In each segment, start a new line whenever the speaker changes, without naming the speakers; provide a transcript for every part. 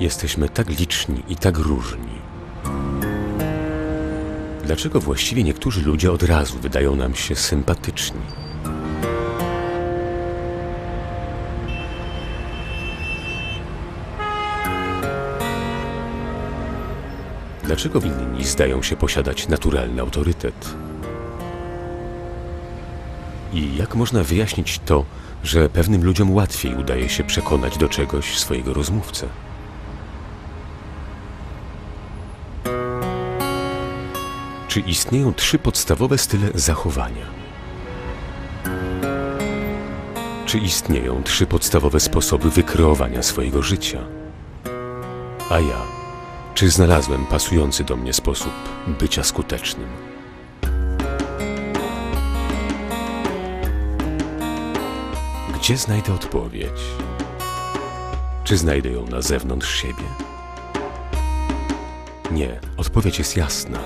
Jesteśmy tak liczni i tak różni. Dlaczego właściwie niektórzy ludzie od razu wydają nam się sympatyczni? Dlaczego inni zdają się posiadać naturalny autorytet? I jak można wyjaśnić to, że pewnym ludziom łatwiej udaje się przekonać do czegoś swojego rozmówcę? Czy istnieją trzy podstawowe style zachowania? Czy istnieją trzy podstawowe sposoby wykreowania swojego życia? A ja, czy znalazłem pasujący do mnie sposób bycia skutecznym? Gdzie znajdę odpowiedź? Czy znajdę ją na zewnątrz siebie? Nie, odpowiedź jest jasna.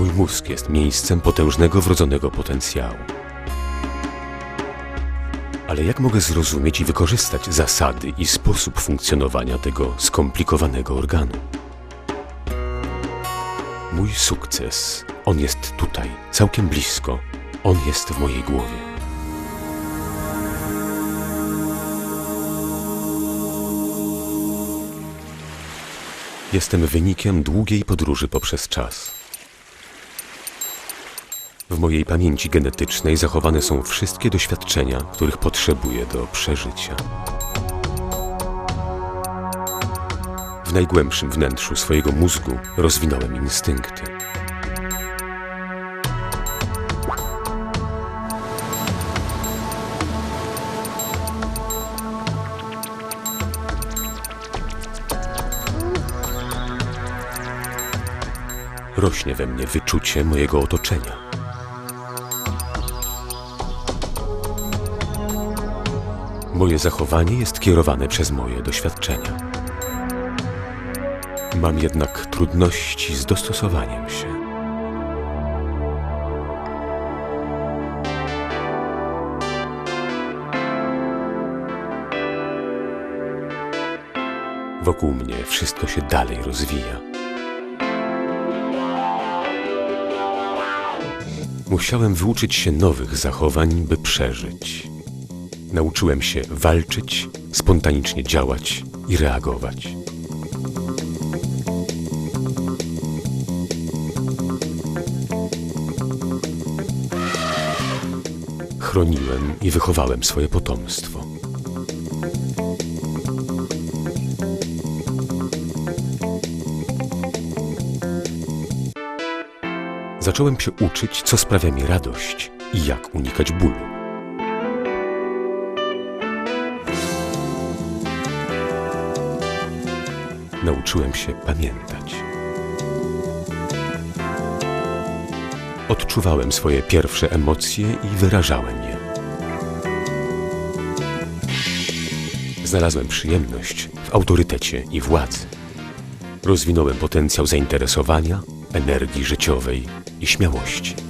Mój mózg jest miejscem potężnego wrodzonego potencjału. Ale jak mogę zrozumieć i wykorzystać zasady i sposób funkcjonowania tego skomplikowanego organu? Mój sukces, on jest tutaj, całkiem blisko. On jest w mojej głowie. Jestem wynikiem długiej podróży poprzez czas. W mojej pamięci genetycznej zachowane są wszystkie doświadczenia, których potrzebuję do przeżycia. W najgłębszym wnętrzu swojego mózgu rozwinąłem instynkty. Rośnie we mnie wyczucie mojego otoczenia. Moje zachowanie jest kierowane przez moje doświadczenia. Mam jednak trudności z dostosowaniem się. Wokół mnie wszystko się dalej rozwija. Musiałem wyuczyć się nowych zachowań, by przeżyć. Nauczyłem się walczyć, spontanicznie działać i reagować. Chroniłem i wychowałem swoje potomstwo. Zacząłem się uczyć, co sprawia mi radość i jak unikać bólu. Nauczyłem się pamiętać. Odczuwałem swoje pierwsze emocje i wyrażałem je. Znalazłem przyjemność w autorytecie i władzy. Rozwinąłem potencjał zainteresowania, energii życiowej i śmiałości.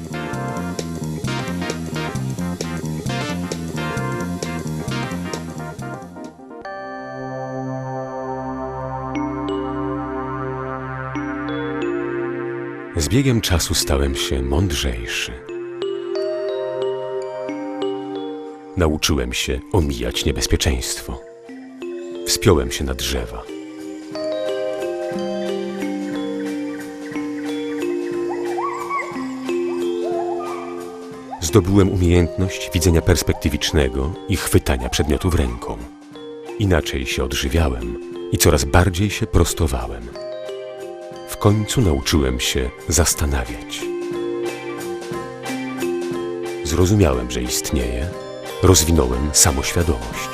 Z biegiem czasu stałem się mądrzejszy. Nauczyłem się omijać niebezpieczeństwo. Wspiąłem się na drzewa. Zdobyłem umiejętność widzenia perspektywicznego i chwytania przedmiotów ręką. Inaczej się odżywiałem i coraz bardziej się prostowałem. Końcu nauczyłem się zastanawiać. Zrozumiałem, że istnieje, rozwinąłem samoświadomość.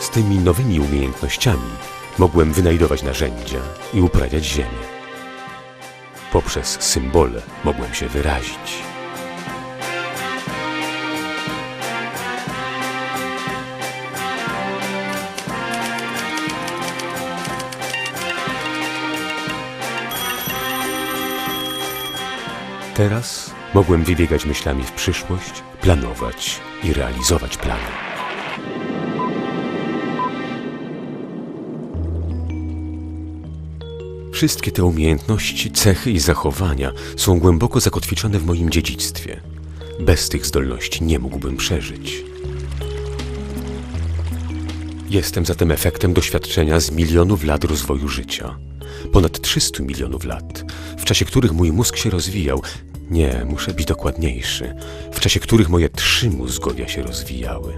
Z tymi nowymi umiejętnościami mogłem wynajdować narzędzia i uprawiać ziemię. Poprzez symbole mogłem się wyrazić. Teraz mogłem wybiegać myślami w przyszłość, planować i realizować plany. Wszystkie te umiejętności, cechy i zachowania są głęboko zakotwiczone w moim dziedzictwie. Bez tych zdolności nie mógłbym przeżyć. Jestem zatem efektem doświadczenia z milionów lat rozwoju życia. Ponad 300 milionów lat, w czasie których mój mózg się rozwijał. Nie, muszę być dokładniejszy. W czasie których moje trzy mózgowia się rozwijały.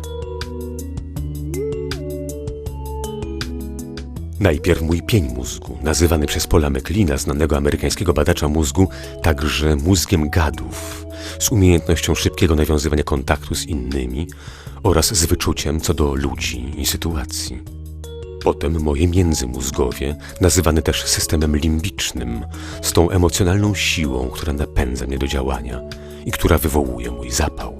Najpierw mój pień mózgu, nazywany przez Paula McLeana, znanego amerykańskiego badacza mózgu, także mózgiem gadów, z umiejętnością szybkiego nawiązywania kontaktu z innymi oraz z wyczuciem co do ludzi i sytuacji. Potem moje międzymózgowie, nazywane też systemem limbicznym, z tą emocjonalną siłą, która napędza mnie do działania i która wywołuje mój zapał.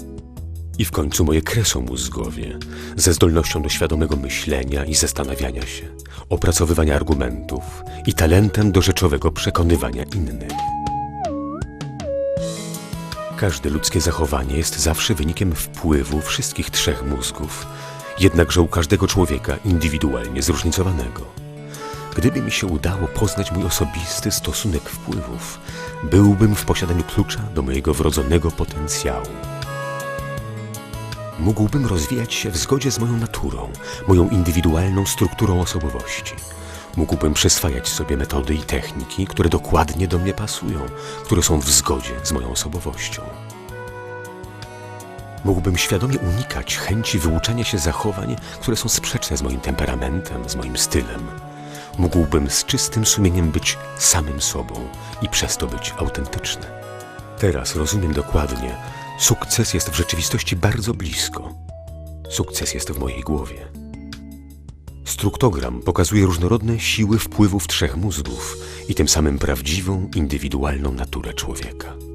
I w końcu moje kresomózgowie, ze zdolnością do świadomego myślenia i zastanawiania się, opracowywania argumentów i talentem do rzeczowego przekonywania innych. Każde ludzkie zachowanie jest zawsze wynikiem wpływu wszystkich trzech mózgów, jednakże u każdego człowieka indywidualnie zróżnicowanego. Gdyby mi się udało poznać mój osobisty stosunek wpływów, byłbym w posiadaniu klucza do mojego wrodzonego potencjału. Mógłbym rozwijać się w zgodzie z moją naturą, moją indywidualną strukturą osobowości. Mógłbym przyswajać sobie metody i techniki, które dokładnie do mnie pasują, które są w zgodzie z moją osobowością. Mógłbym świadomie unikać chęci wyuczenia się zachowań, które są sprzeczne z moim temperamentem, z moim stylem. Mógłbym z czystym sumieniem być samym sobą i przez to być autentyczny. Teraz rozumiem dokładnie, sukces jest w rzeczywistości bardzo blisko. Sukces jest w mojej głowie. Struktogram pokazuje różnorodne siły wpływów trzech mózgów i tym samym prawdziwą, indywidualną naturę człowieka.